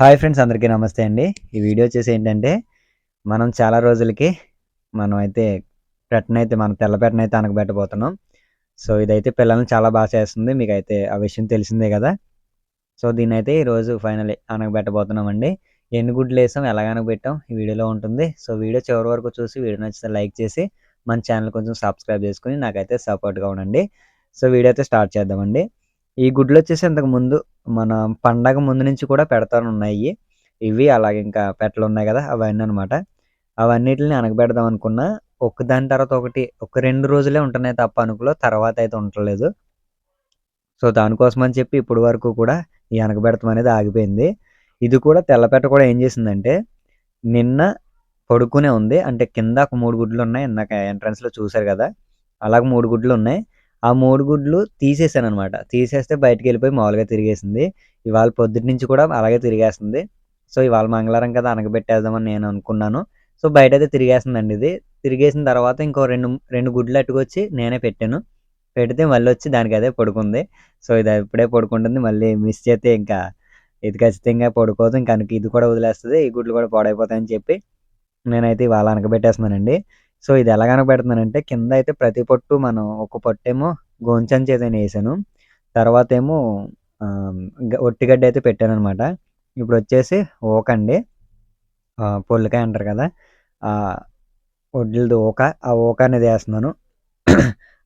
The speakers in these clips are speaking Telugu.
హాయ్ ఫ్రెండ్స్ అందరికీ నమస్తే అండి. ఈ వీడియో వచ్చేసి ఏంటంటే మనం చాలా రోజులకి మనం అయితే పెట్టనైతే మన తెల్ల పెట్టనైతే అనకబెట్టబోతున్నాం. సో ఇదైతే పిల్లల్ని చాలా బాగా చేస్తుంది. మీకు అయితే ఆ విషయం తెలిసిందే కదా. సో దీన్ని అయితే ఈరోజు ఫైనల్ అనకబెట్టబోతున్నాం అండి ఎన్ని గుడ్లు వేసాం ఎలాగ అనకబెట్టాం ఈ వీడియోలో ఉంటుంది. సో వీడియో చివరి వరకు చూసి వీడియో నచ్చితే లైక్ చేసి మన ఛానల్ కొంచెం సబ్స్క్రైబ్ చేసుకుని నాకైతే సపోర్ట్గా ఉండండి. సో వీడియో అయితే స్టార్ట్ చేద్దామండి. ఈ గుడ్లు వచ్చేసి ఇంతకు ముందు మన పండగ ముందు నుంచి కూడా పెడతాను ఉన్నాయి. ఇవి అలాగే ఇంకా పెట్టలు ఉన్నాయి కదా అవన్నీ అనమాట అవన్నిటిని అనగబెడదాం అనుకున్నా. ఒక దాని తర్వాత ఒకటి ఒక రెండు రోజులే ఉంటున్నాయి తప్ప అనుకులో తర్వాత అయితే ఉండలేదు సో దానికోసం అని చెప్పి ఇప్పటి వరకు కూడా ఈ అనగబెడతాం అనేది ఆగిపోయింది. ఇది కూడా తెల్లపెట్ట కూడా ఏం చేసిందంటే నిన్న పడుకునే ఉంది. అంటే కింద ఒక మూడు గుడ్లు ఉన్నాయి. ఇందాక ఎంట్రన్స్లో చూశారు కదా అలాగ మూడు గుడ్లు ఉన్నాయి. ఆ మూడు గుడ్లు తీసేసాను అనమాట తీసేస్తే బయటికి వెళ్ళిపోయి మామూలుగా తిరిగేసింది. ఇవాళ పొద్దుటి నుంచి కూడా అలాగే తిరిగేస్తుంది. సో ఇవాళ మంగళవారం కదా అనగబెట్టేద్దామని నేను అనుకున్నాను. సో బయట అయితే తిరిగేస్తుందండి ఇది. తిరిగేసిన తర్వాత ఇంకో రెండు రెండు గుడ్లు అట్టుకొచ్చి నేనే పెట్టాను. పెడితే మళ్ళీ వచ్చి దానికి అదే పడుకుంది. సో ఇది ఇప్పుడే పడుకుంటుంది. మళ్ళీ మిస్ చేస్తే ఇంకా ఇది ఖచ్చితంగా పడుకోదు. ఇంకా ఇది కూడా వదిలేస్తుంది. ఈ గుడ్లు కూడా పాడైపోతాయని చెప్పి నేనైతే ఇవాళ అనకబెట్టేస్తున్నానండి సో ఇది ఎలా కనబెడుతున్నానంటే కింద అయితే ప్రతి పొట్టు మనం ఒక పొట్టేమో గోంచంచి ఏదైనా వేసాను. తర్వాత ఏమో ఒట్టిగడ్డ అయితే పెట్టాను అనమాట ఇప్పుడు వచ్చేసి ఓకండి పొల్లికాయ అంటారు కదా వడ్లది ఓక ఆ ఓక అనేది వేస్తున్నాను.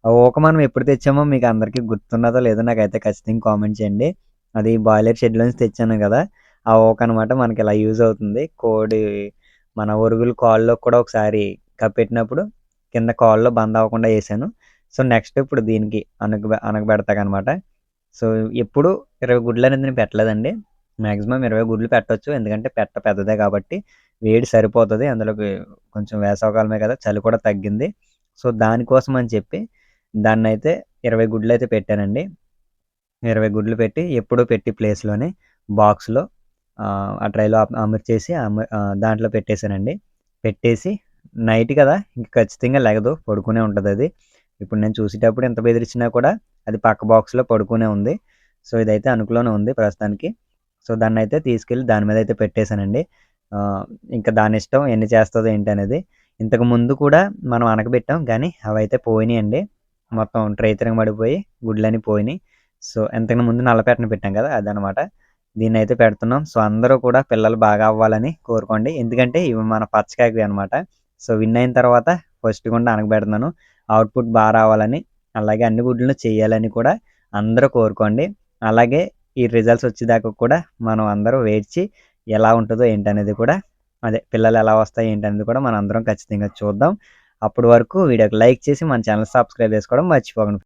ఆ ఓక మనం ఎప్పుడు తెచ్చామో మీకు అందరికీ గుర్తున్నదో లేదో నాకైతే ఖచ్చితంగా కామెంట్ చేయండి. అది బాయిలర్ షెడ్లోంచి తెచ్చాను కదా ఆ ఓక అనమాట మనకి ఇలా యూజ్ అవుతుంది. కోడి మన ఒరుగులు కాళ్ళలో కూడా ఒకసారి కప్పెట్టినప్పుడు కింద కాల్లో బంద్ అవ్వకుండా వేసాను. సో నెక్స్ట్ ఇప్పుడు దీనికి అనగ అనగబెడతాకనమాట సో ఎప్పుడు ఇరవై గుడ్లు అనేది నేను పెట్టలేదండి. మ్యాక్సిమం ఇరవై గుడ్లు పెట్టవచ్చు ఎందుకంటే పెట్ట పెద్దదే కాబట్టి వేడి సరిపోతుంది. అందులోకి కొంచెం వేసవకాలమే కదా చలి కూడా తగ్గింది. సో దానికోసం అని చెప్పి దాన్ని అయితే ఇరవై గుడ్లు అయితే పెట్టానండి. ఇరవై గుడ్లు పెట్టి ఎప్పుడూ పెట్టి ప్లేస్లోనే బాక్స్లో ఆ ట్రైలో అమర్చేసి దాంట్లో పెట్టేశానండి. పెట్టేసి నైట్ కదా ఇంక ఖచ్చితంగా లెగదు పడుకునే ఉంటుంది అది. ఇప్పుడు నేను చూసేటప్పుడు ఎంత బెదిరించినా కూడా అది పక్క బాక్స్లో పడుకునే ఉంది. సో ఇదైతే అనుకులోనే ఉంది ప్రస్తుతానికి. సో దాన్ని అయితే తీసుకెళ్ళి దాని మీద అయితే పెట్టేశానండి. ఇంకా దాని ఇష్టం ఎన్ని చేస్తుందో ఏంటి అనేది ఇంతకు ముందు కూడా మనం అనకబెట్టాం కానీ అవి అయితే పోయినాయండి. మొత్తం ట్రై పడిపోయి గుడ్లని పోయినాయి. సో ఎంతకు ముందు నల్లపెట్టను పెట్టాం కదా అదనమాట దీన్ని అయితే పెడుతున్నాం. సో అందరూ కూడా పిల్లలు బాగా అవ్వాలని కోరుకోండి. ఎందుకంటే ఇవి మన పచ్చకాయవి అనమాట సో విన్ అయిన తర్వాత ఫస్ట్ గుండా అనగబెడుతున్నాను. అవుట్పుట్ బాగా రావాలని అలాగే అన్ని గుడ్లను చేయాలని కూడా అందరూ కోరుకోండి. అలాగే ఈ రిజల్ట్స్ వచ్చేదాకా కూడా మనం అందరూ వేచి ఎలా ఉంటుందో ఏంటనేది కూడా అదే పిల్లలు ఎలా వస్తాయి ఏంటనేది కూడా మనం అందరం ఖచ్చితంగా చూద్దాం. అప్పటి వరకు వీడియోకి లైక్ చేసి మన ఛానల్ సబ్స్క్రైబ్ చేసుకోవడం మర్చిపోకండి.